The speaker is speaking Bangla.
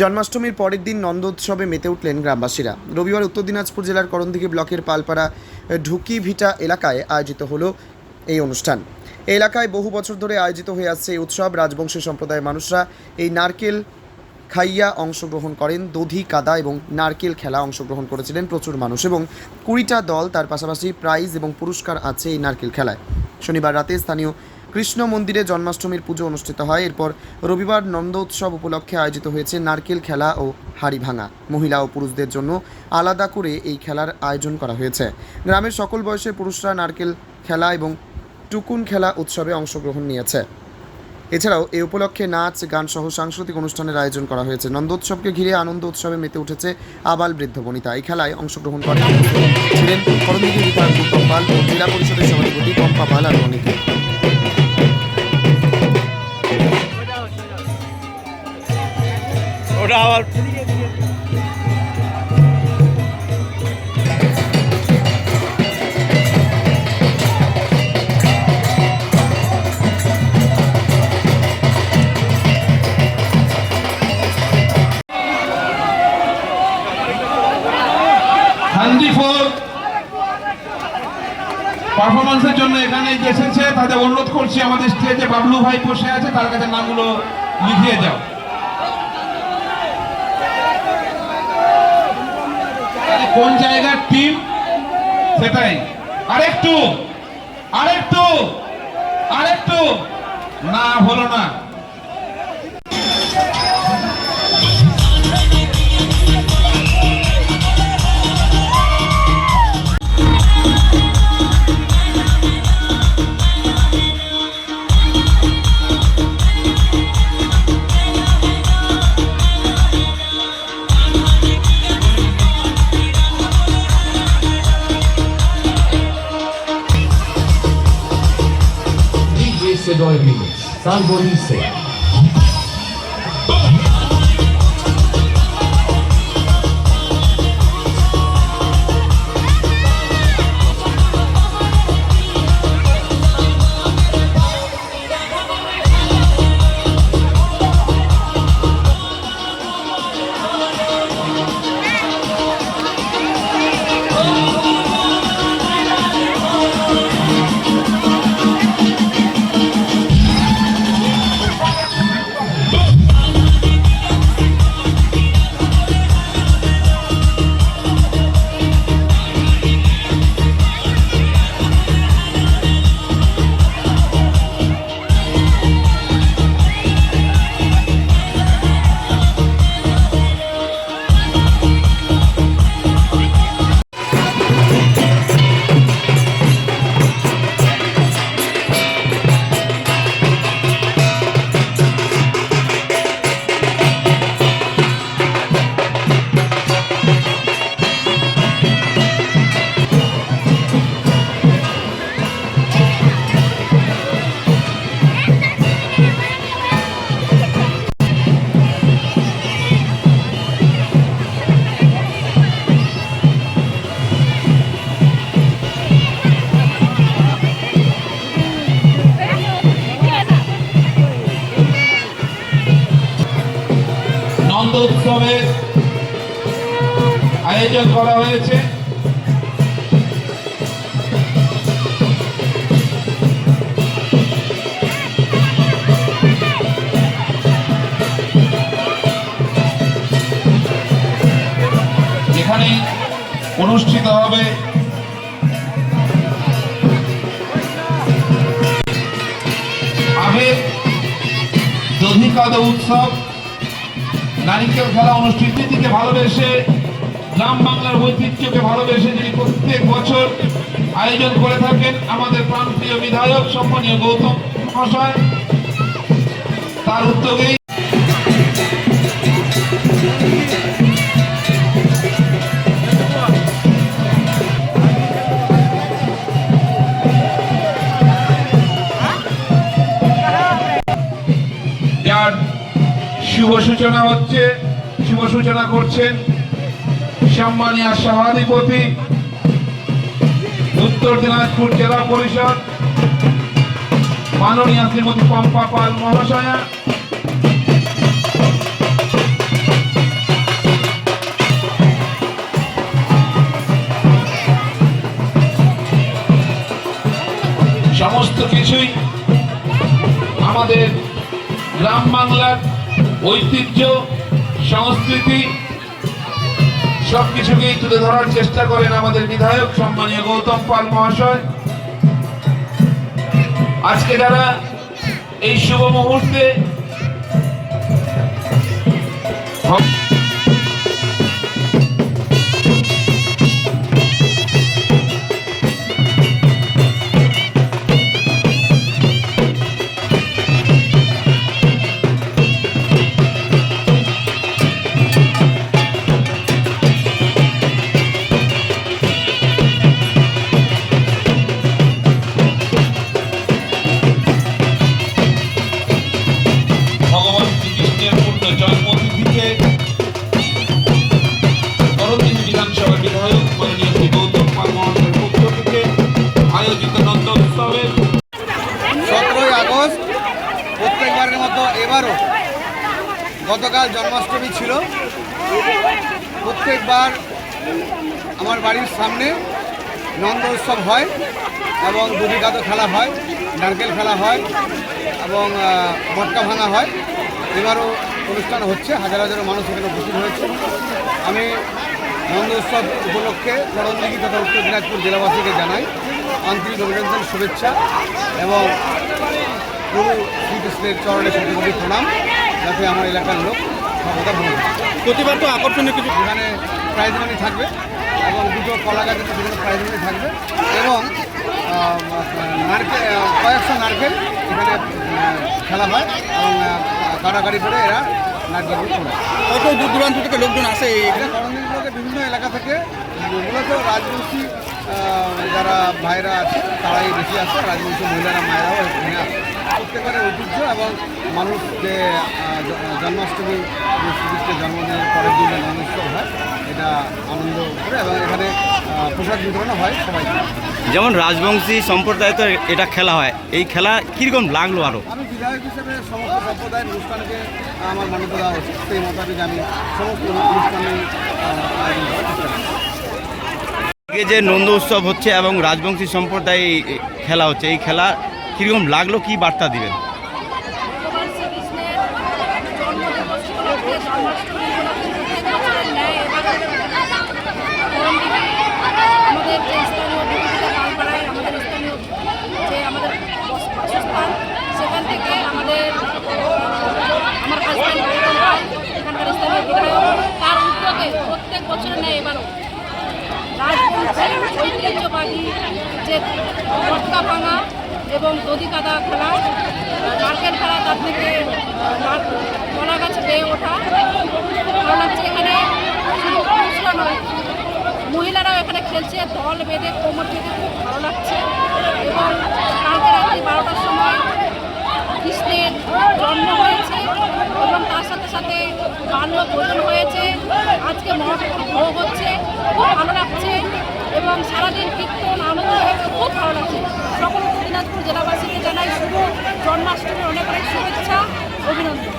জন্মাষ্টমীর পরের দিন নন্দোৎসবে মেতে উঠলেন গ্রামবাসীরা। রবিবার উত্তর দিনাজপুর জেলার করণদিঘি ব্লকের পালপাড়া ঢুকি ভিটা এলাকায় আয়োজিত হলো এই অনুষ্ঠান। এলাকায় বহু বছর ধরে আয়োজিত হয়ে আসছে এই উৎসব। রাজবংশী সম্প্রদায়ের মানুষরা এই নারকেল খাইয়া অংশগ্রহণ করেন, দধি, কাদা এবং নারকেল খেলা অংশগ্রহণ করেছিলেন প্রচুর মানুষ এবং কুড়িটা দল তার পাশাপাশি প্রাইজ এবং পুরস্কার আছে এই নারকেল খেলায়। শনিবার রাতে স্থানীয় কৃষ্ণ মন্দিরে জন্মাষ্টমীর পুজো অনুষ্ঠিত হয়। এরপর রবিবার নন্দ উৎসব উপলক্ষে আয়োজিত হয়েছে নারকেল খেলা ও হাড়ি ভাঙা। মহিলা ও পুরুষদের জন্য আলাদা করে এই খেলার আয়োজন করা হয়েছে। গ্রামের সকল বয়সে পুরুষরা নারকেল খেলা এবং টুকুন খেলা উৎসবে অংশগ্রহণ নিয়েছে। এছাড়াও এ উপলক্ষে নাচ, গান সহ সাংস্কৃতিক অনুষ্ঠানের আয়োজন করা হয়েছে। নন্দোৎসবকে ঘিরে আনন্দ উৎসবে মেতে উঠেছে আবাল বৃদ্ধ বনিতা। এই খেলায় অংশগ্রহণ করেন ছিলেন পাল জেলা পরিষদের সভাধিপতি পম্পা পাল আর অনেকে ওটা আবার ফোর পারফরমেন্সের জন্য এখানে এসেছে। তাদের অনুরোধ করছি আমাদের স্টেজে বাবলু ভাই বসে আছে, তার কাছে নামগুলো লিখিয়ে যাও কোন জায়গার টিম সেটাই। আরেকটু আরেকটু আরেকটু। না হলো না। Termini, salvo. উৎসবের আয়োজন করা হয়েছে। যেখানে অনুষ্ঠিত হবে আবেগ দধিকাদ উৎসব। নারিকেল খেলা অনুষ্ঠিত। দিকে ভালোবেসে গ্রাম বাংলার ঐতিহ্যকে ভালোবেসে যিনি প্রত্যেক বছর আয়োজন করে থাকেন, আমাদের প্রান্তীয় বিধায়ক সম্মানীয় গৌতম মহাশয়, তার উদ্যোগেই শুভ সূচনা হচ্ছে, শুভ সূচনা করছেন সম্মানিয়া সভাধিপতি, উত্তর দিনাজপুর জেলা পরিষদ, মাননীয় শ্রীমতী পম্পা পাল মহাশয়া, সমস্ত কিছুই আমাদের গ্রাম বাংলার ঐতিহ্য, সংস্কৃতি, সবকিছুকেই তুলে ধরার চেষ্টা করেন আমাদের বিধায়ক সম্মানীয় গৌতম পাল মহাশয়। আজকে যারা এই শুভ মুহূর্তে গতকাল জন্মাষ্টমী ছিল। প্রত্যেকবার আমার বাড়ির সামনে নন্দ উৎসব হয় এবং দুদিকাতো খেলা হয়, নারকেল খেলা হয় এবং মটকা ভাঙা হয়। এবারও অনুষ্ঠান হচ্ছে, হাজার হাজার মানুষ এখানে উপস্থিত হয়েছে। আমি নন্দ উৎসব উপলক্ষে করণদিঘি তথা উত্তর দিনাজপুর জেলাবাসীকে জানাই আন্তরিক অভিনন্দন, শুভেচ্ছা এবং প্রভু শ্রীকৃষ্ণের চরণে প্রণাম। যাতে আমার এলাকার লোক। প্রতিবার তো আকর্ষণীয় কিছু এখানে প্রাইজ মানি থাকবে এবং দুটো কলা গাছের সেখানে প্রাইজ মানি থাকবে এবং নারকেল কয়েকশো নারকেল এখানে খেলা হয় এবং কাড়াকাড়ি করে এরা নারকেলগুলো তোলে। কত দূর দূরান্ত থেকে লোকজন আসে এখানে? বিভিন্ন এলাকা থেকে মূলত রাজবংশী যারা ভাইরা আছে তারাই বেশি আসে। রাজবংশী মহিলারা মায়েরাও এখানে আসে। প্রত্যেকের ঐতিহ্য এবং মানুষ যে জন্মাষ্টমী যে শ্রীকৃষ্ণের জন্মদিনের পরের হয় এটা আনন্দ করে এবং এখানে প্রসাদ বিতরণও হয় সবাইকে যেমন রাজবংশী সম্প্রদায় তো এটা খেলা হয়। এই খেলা কীরকম লাগল আরও আমি বিধায়ক হিসেবে সমস্ত সম্প্রদায়ের অনুষ্ঠানকে আমার মান্যতা দেওয়া উচিত সেই মোতাবেক আমি সমস্ত অনুষ্ঠানে যে নন্দ উৎসব হচ্ছে এবং রাজবংশী সম্প্রদায় এই খেলা হচ্ছে এই খেলা কীরকম লাগল? কি বার্তা দিবেন ভগবান শ্রীকৃষ্ণের জন্মদিবস উপলক্ষে জন্মাষ্টমী উপলক্ষে প্রত্যেক বছরের ন্যায় এবারও করণদিঘি আমাদের যে স্থানীয় বিভূতিকা পালপাড়ায় আমাদের স্থানীয় যে আমাদের বস- বাসস্থান সেখান থেকে আমাদের আমার হাজব্যান্ড গৌতম পাল এখানকার স্থানীয় বিধায়ক তার উদ্যোগে প্রত্যেক বছরের ন্যায় এবারও রাজবংশী ঐতিহ্যবাহী যে মটকা ভাঙা এবং দধি কাদা খেলা নারকেল খেলা তার থেকে কলা গাছ বেয়ে ওঠা। ভালো লাগছে এখানে নয়, মহিলারাও এখানে খেলছে, দল বেঁধে, কোমর বেঁধে খুব ভালো লাগছে। এবং কালকে রাত্রি বারোটার সময় কৃষ্ণের জন্ম হয়েছে এবং তার সাথে সাথে বাল্য ভোজন হয়েছে। আজকে মহাপ্রভুর ভোগ হচ্ছে, খুব ভালো লাগছে। এবং সারাদিন কীর্তন, আনন্দ হয়েছে খুব ভালো লাগছে। সকল দিনাজপুর জেলাবাসীকে জানাই শুভ জন্মাষ্টমীর অনেক অনেক শুভেচ্ছা, অভিনন্দন।